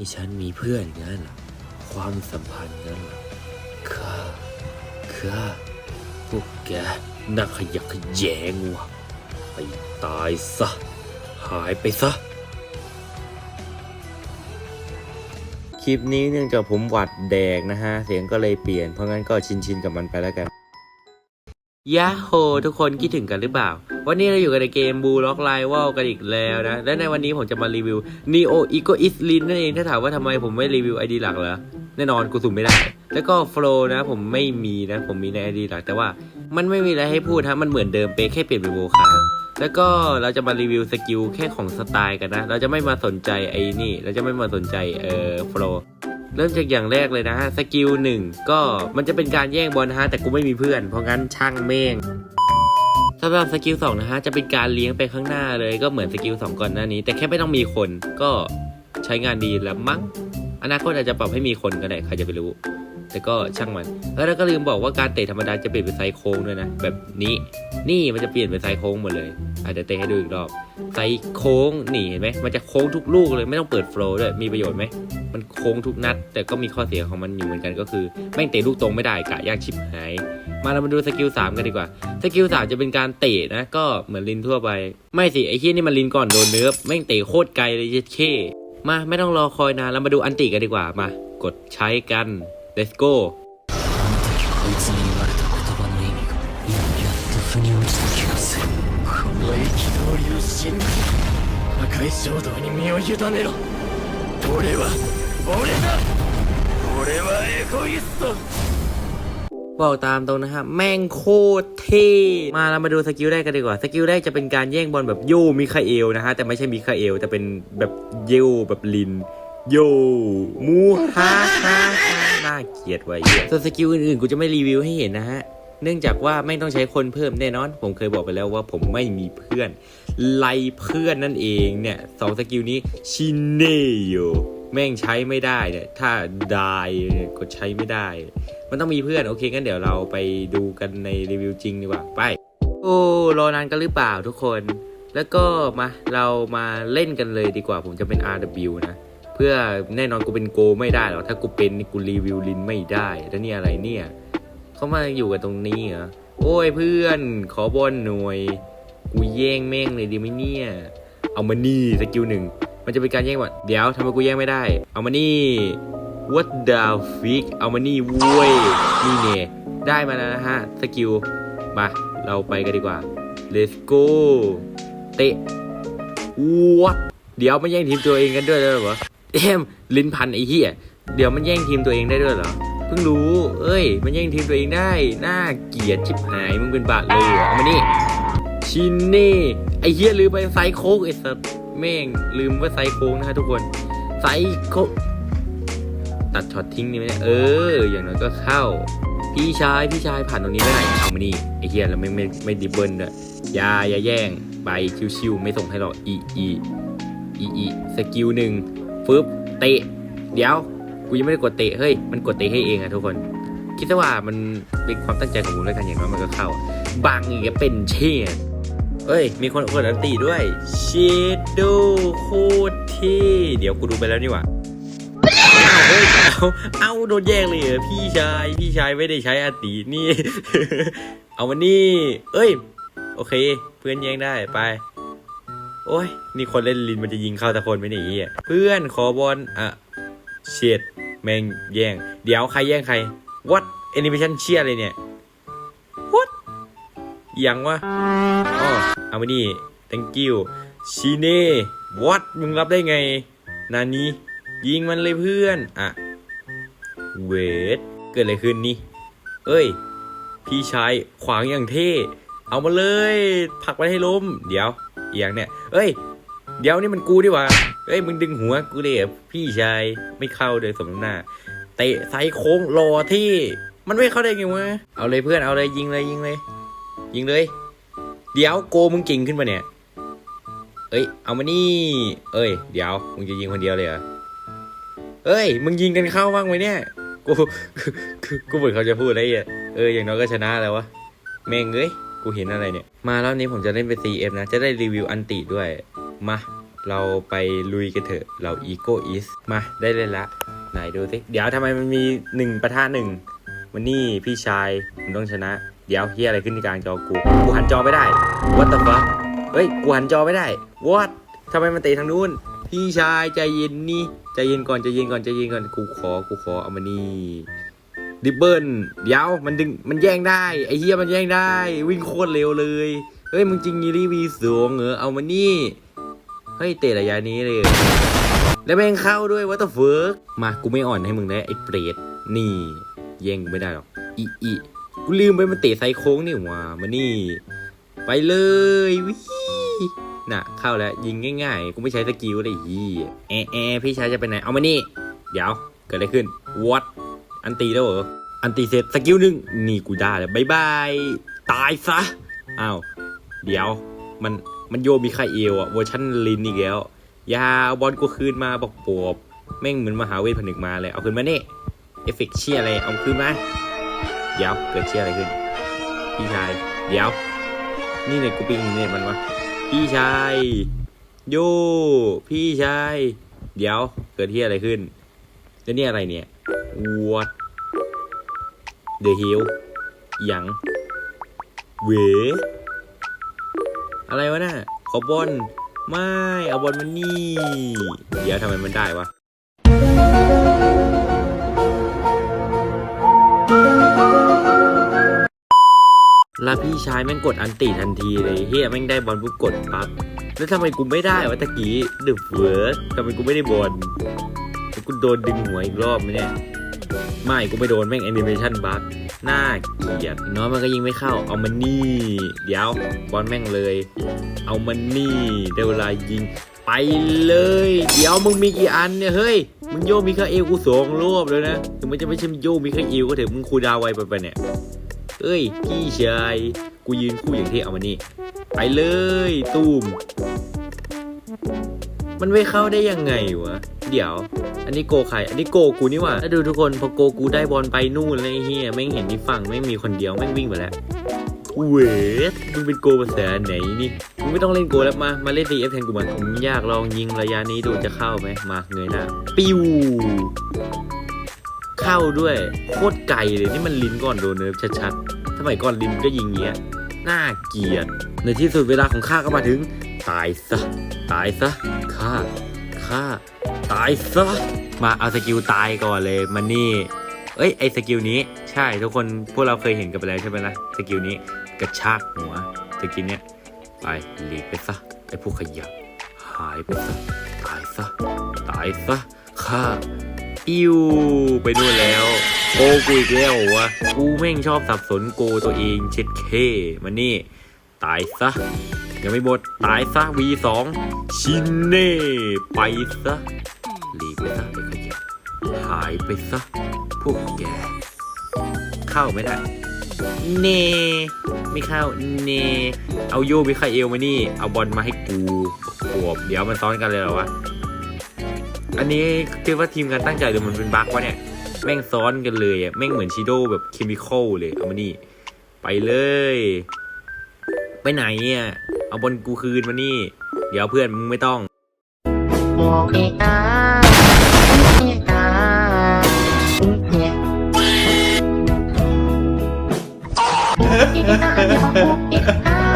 นี่ฉันมีเพื่อนงั้นหรอความสัมพันธ์งั้นหรอข้าข้าพวกแกน่าขยักขยแยงว่ะไปตายซะ หายไปซะ คลิปนี้เนื่องจากผมหวัดแดกนะฮะ เสียงก็เลยเปลี่ยน เพราะงั้นก็ชินๆกับมันไปแล้วกัน ยาโฮทุกคนคิดถึงกันหรือเปล่า วันนี้เราอยู่กันในเกมบูล็อกไลวอลกันอีกแล้วนะ และในวันนี้ผมจะมารีวิว Neo Ego Is Lin นั่นเองถ้าถามว่าทำไมผมไม่รีวิว ID หลักเหรอ แน่นอนกูสุ่มไม่ได้ แล้วก็ Flow นะ ผมไม่มีนะ ผมมีใน ID หลัก แต่ว่ามันไม่มีอะไรให้พูดฮะมันเหมือนเดิมเป๊ะแค่เปลี่ยนเป็นโวคาแล้วก็เราจะมารีวิวสกิลแค่ของสไตล์กันนะ เราจะไม่มาสนใจไอ้นี่ เราจะไม่มาสนใจเอ่อ Flow เริ่มจากอย่างแรกเลยนะฮะ สกิลหนึ่งก็มันจะเป็นการแย่งบอลนะฮะ แต่กูไม่มีเพื่อน เพราะงั้นช่างเม่งสำหรับสกิลสองนะฮะ จะเป็นการเลี้ยงไปข้างหน้าเลยก็เหมือนสกิลสองก่อนหน้านี้ แต่แค่ไม่ต้องมีคนก็ใช้งานดีแล้วมั้งอนาคตอาจจะปรับให้มีคนก็ได้ใครจะไปรู้ แต่ก็ช่างมันแล้วก็ลืมบอกว่าการเตะธรรมดาจะเปลี่ยนเป็นไซส์โค้งด้วยนะแบบนี้นี่มันจะเปลี่ยนเป็นไซส์โค้งหมดเลย อาจจะเตะให้ดูอีกรอบไซส์โค้งนี่เห็นไหมมันจะโค้งทุกลูกเลยไม่ต้องเปิดโฟล์ด้วยมีประโยชน์ไหม มันโค้งทุกนัด แต่ก็มีข้อเสียของมันอยู่เหมือนกันก็คือ แม่งเตะลูกตรงไม่ได้กะยากชิบหาย มาเรามาดูสกิล3กันดีกว่า สกิล3จะเป็นการเตะนะ ก็เหมือนลินทั่วไป ไม่สิ ไอ้เฮี้ยนี่มันลินก่อนโดนเนิร์ฟแม่งเตะโคตรไกลเลยเย็ดเข้มาไม่ต้องรอคอยนานเรามาดูอันติกันดีกว่ามา กดใช้กัน let's go こいつに言われた言葉の意味が今やっと腑に落ちた気がするこの憤りを信じ破壊衝動に身を委ねろ俺は 俺だ俺はエゴイスト บอกตามตรงนะฮะแม่งโคตรเท่มาเรามาดูสกิลแรกกันดีกว่า สกิลแรกจะเป็นการแย่งบอลแบบโยมิคาเอลนะฮะ แต่ไม่ใช่มิคาเอล แต่เป็นแบบเยลแบบลิน โยมูฮ่าฮ่าฮ่าน่าเกลียดไว้เหี้ยส่วนสกิลอื่นๆ กูจะไม่รีวิวให้เห็นนะฮะ เนื่องจากว่าไม่ต้องใช้คนเพิ่มแน่นอน ผมเคยบอกไปแล้วว่าผมไม่มีเพื่อน ไล่เพื่อนนั่นเองเนี่ยสองสกิลนี้ชินเนโย แม่งใช้ไม่ได้เนี่ยถ้าได้เนี่ยก็ใช้ไม่ได้ มันต้องมีเพื่อนโอเคงั้นเดี๋ยวเราไปดูกันในรีวิวจริงดีกว่าไป โอ้รอนานกันหรือเปล่าทุกคน แล้วก็มาเรามาเล่นกันเลยดีกว่าผมจะเป็น RW นะ เพื่อแน่นอนกูเป็นโกไม่ได้หรอกถ้ากูเป็นกูรีวิวลินไม่ได้แล้วนี่อะไรเนี่ยเขามาอยู่กันตรงนี้เหรอโอ้ยเพื่อนขอบอลหน่วย กูแย่งแม่งเลยดีไหมเนี่ย เอามานี่สกิลหนึ่ง มันจะเป็นการแย่งว่าเดี๋ยวทำไมกูแย่งไม่ได้ เอามานี่ what the fuck เอามานี่เว้ยนี่เนี่ยได้มาแล้วนะฮะสกิลมาเราไปกันดีกว่า let's go เตะ what เดี๋ยวมันแย่งทีมตัวเองกันด้วยแล้วเหรอเอ็มลิ้นพันไอ้เหี้ยเดี๋ยวมันแย่งทีมตัวเองได้ด้วยเหรอเพิ่งรู้ เอ้ย มันแย่งทีมตัวเองได้ น่าเกลียดชิบหาย มึงเป็นบาทเลยเหรอามานี่ชินเน่ ไอ้เหี้ยลืมไปไซโคกไอ้สัส ม่งลืมว่าไซโค้งนะฮะทุกคนไซโคตัดช็อตทิ้งนี่ไหมเนี่ยเออ อย่างนั้นก็เข้า พี่ชายพี่ชายผ่านตรงนี้ไม่ได้เอามานี่ไอ้เหี้ยเราไม่ไม่ไม่ดิบเบิลด้วยอยาอย่าแย่งไปชิวๆไม่ส่งให้หรอกอีอีอีอีสกิลหนึ่งฟึบเตะ เดี๋ยวกูยังไม่ได้กดเตะเฮ้ยมันกดเตะให้เองอะทุกคน คิดซะว่ามันเป็นความตั้งใจของกูแล้วกันอย่างน้อยมันก็เข้าบางอีกเป็นเช่น เอ้ย มีคนกดอันตีด้วยเชดดโคตรเท่เดี๋ยวกูดูไปแล้วนี่หว่าเอาเฮ้ยเอาเอาโดนแย่งเลยเหรอพี่ชายพี่ชายไม่ได้ใช้อันตีนี่ เอามานี่เอ้ย โอเค เพื่อนแย่งได้ไป โอ้ยนี่คนเล่นลินมันจะยิงเข้าต่คนไม่หนีอะเพื่อนขอบอลอะเชียดแมงแย่ง เดี๋ยวใครแย่งใคร what animation เชียอะไรเนี่ย ยังวะอ๋อเอามานี่ thank you ชิเน่ what มึงรับได้ไง นานี้ ยิงมันเลยเพื่อน อะ เวท เกิดอะไรขึ้นนี่ เอ้ย พี่ชายขวางอย่างเท่ เอามาเลยผลักไปให้ล้ม เดี๋ยว เอียงเนี่ย เอ้ย เดี๋ยวนี่มันกูดีกว่า เอ้ย มึงดึงหัวกูเลยอะพี่ชาย ไม่เข้าเลยสมน้ำหน้า เตะไซโค้งรอที่ มันไม่เข้าได้ไงวะ เอาเลยเพื่อน เอาเลยยิงเลยยิงเลย ยิงเลย เดี๋ยวโกมึงเก่งขึ้นมาเนี่ย เอ้ย เอามานี่ เอ้ย เดี๋ยว มึงจะยิงคนเดียวเลยเหรอ เอ้ย มึงยิงกันเข้าบ้างไหมเนี่ยกูกู กูเหมือนเขาจะพูดอะไรอะเออ อย่างน้อยก็ชนะแล้ววะ แม่งเอ้ย กูเห็นอะไรเนี่ย มารอบนี้ผมจะเล่นเป็น CF นะ จะได้รีวิวอันติด้วย มา เราไปลุยกันเถอะ เราอีโกอิสมา ได้เลยละ ไหนดูสิ เดี๋ยวทำไมมันมีหนึ่งประท่าหนึ่งวันนี้พี่ชายมึงต้องชนะ เดี๋ยวเฮียอะไรขึ้นที่กลางจอกู กูหันจอไม่ได้ what the fuck เฮ้ย กูหันจอไม่ได้ what ทำไมมันเตะทางนู้น พี่ชายใจเย็นนี่ ใจเย็นก่อน ใจเย็นก่อน ใจเย็นก่อน กูขอ กูขอ เอามานี่ดิบเบิลเดี๋ยว มันดึง มันแย่งได้ ไอเฮียมันแย่งได้ วิ่งโคตรเร็วเลย เฮ้ย มึงจริงยีรีวีสวงเหรอ เอามานี่ เฮ้ย เตะระยะนี้เลย แล้วแม่งเข้าด้วยวัตเฟิร์กมา กูไม่อ่อนให้มึงนะไอ้เปรต นี่ แย่งกูไม่ได้หรอก อีอี กูลืมไปมันเตะไซโค้งนี่หว่ามานี่ ไปเลยวิน่ะ เข้าแล้วยิงง่ายๆ กูไม่ใช้สกิลเลยอีแอะแอะพี่ชายจะไปไหน เอามานี่ เดี๋ยว เกิดอะไรขึ้น what อันตีแล้วเหรอ อันตีเสร็จสกิลหนึ่งนี่กูได้แล้วบายบาย ตายซะ อ้าว เดี๋ยว มัน มันโยมีใครเอวอะเวอร์ชันลินอีกแล้ว ยาบอลกูคืนมาบอกปวบแม่งเหมือนมหาเวทผนึกมาเลย เอาคืนมาเนี่เอฟเฟกต์เชียอะไร เอาคืนมา เดี๋ยวเกิดเชียอะไรขึ้น พี่ชาย เดี๋ยว นี่เนี่ยกูปิงเนี่ยมันวะ พี่ชายโยพี่ชาย เดี๋ยว เกิดที่อะไรขึ้น แล้วนี่อะไรเนี่ย what the hell หยังเวอะไรวะน่ะขอบอลไม่ เอาบอลมันนี่ เดี๋ยวทำไมมันได้วะ แล้วพี่ชายแม่งกดอันติทันทีเลยเฮียแม่งได้บอลปุ๊บกดปั๊บแล้วทำไมกูไม่ได้วะตะกี้เดอะเวิร์สทำไมกูไม่ได้บอลกูโดนดึงหัวอีกรอบไหมเนี่ยไม่กูไม่โดนแม่งแอนิเมชันบั๊กน่าเกลียดน้อยมันก็ยิงไม่เข้าเอามันนี่เดี๋ยวบอลแม่งเลย เอามันนี่ได้เวลายิงไปเลย เดี๋ยวมึงมีกี่อันเนี่ยเฮ้ยมึงโยมิคาเอลกูสองรอบเลยนะถึงมันจะไม่ใช่โยมิคาเอลก็เถอะมึงคูดาวไวไปปเนี่ย เอ้ยพี่ชายกูยืนคู่อย่างที่เอามานี่ ไปเลยตูม มันไม่เข้าได้ยังไงวะ เดี๋ยว อันนี้โกใคร อันนี้โกกูนี่หว่าแล้วดูทุกคนพอโกกูได้บอลไปนู่นเลยเฮียแม่งเห็นที่ฝั่งแม่งมีคนเดียวแม่งวิ่งไปแล้วเวทมึงเป็นโกภาษาไหนนี่มึงไม่ต้องเล่นโกแล้วมา มาเล่น CF แทนกูมาผมอยากลองยิงระยะนี้ดูจะเข้าไหมมาเงยหน้า ปิ้ว เข้าด้วย โคตรไกลเลยนี่มันลิ้นก่อนโดนเนิร์ฟชัดๆสมัยก่อนลิ้นก็ยิงเงี้ยน่าเกลียด ในที่สุดเวลาของข้าก็มาถึง ตายซะ ตายซะข้าข้าตายซะ มาเอาสกิลตายก่อนเลยมันนี่ เอ้ยไอสกิลนี้ใช่ทุกคนพวกเราเคยเห็นกันไปแล้วใช่ไหมล่ะสกิลนี้กระชากหัวสกิลเนี้ยไปหลีกไปซะไอพวกขยะหายไปซะตายซะตายซะข้า อิวไปนู่นแล้วโกกูอีกแล้ววะกูแม่งชอบสับสนโกตัวเองเช็ดเคมันนี่ ตายซะยังไม่หมดตายซะ V2 ชินเน่ไปซะหลีกไปซะไอขยะหายไปซะ พวกแก เข้าไม่ได้ เน ไม่เข้า เน เอาโยมิคาเอลมานี่ เอาบอลมาให้กูขวบเดี๋ยวมันซ้อนกันเลยเหรอวะ อันนี้คิดว่าทีมงานตั้งใจหรือมันเป็นบั๊กวะเนี่ย แม่งซ้อนกันเลยอะ แม่งเหมือนชิโดแบบเคมีคอลเลย เอามานี่ ไปเลย ไปไหนอะ เอาบนกูคืนมานี่ เดี๋ยวเพื่อนมึงไม่ต้องมองเอกาอกาเ